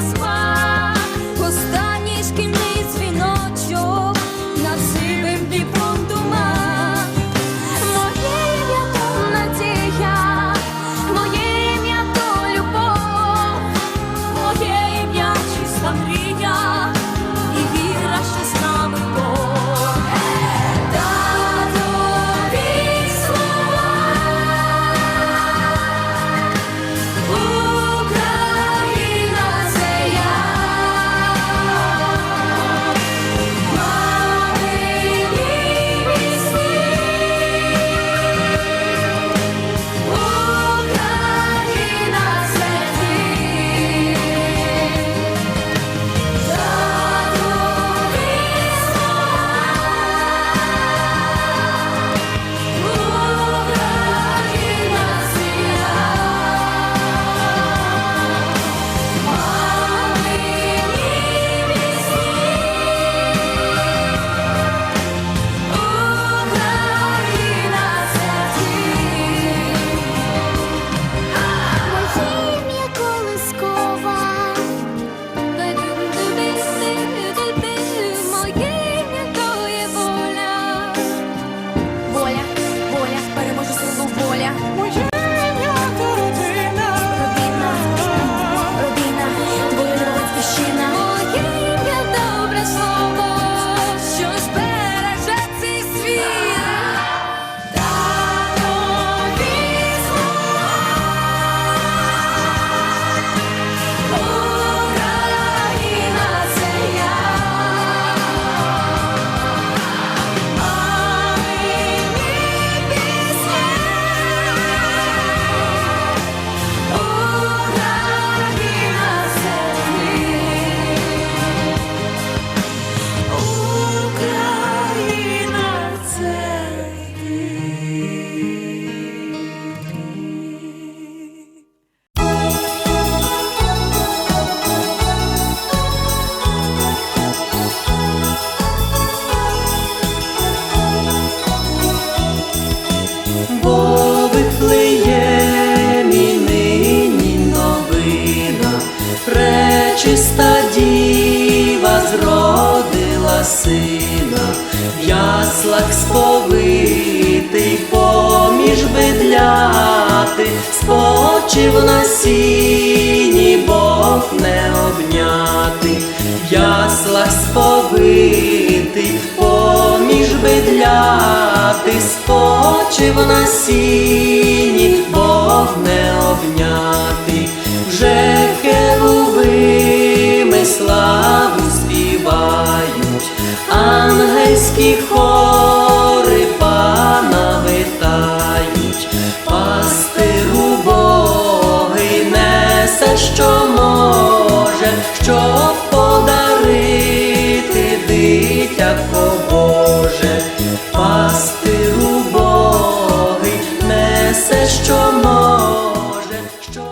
just one. зродила сина, в яслах сповитий поміж бедляти, спочив на сіні, Бог не обняти, в яслах сповитий поміж бедляти, спочив на сіні, Бог не обняти. що може, що подарити дитятко Боже, пастиру Богий несе, що може. що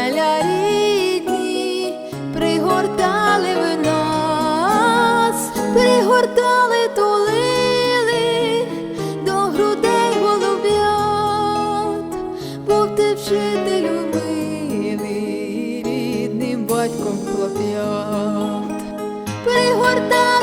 Оселя рідні, пригортали ви нас, пригортали, тулили до грудей голуб'ят, був ти вчителю милий, рідним батьком хлоп'ят, пригортали.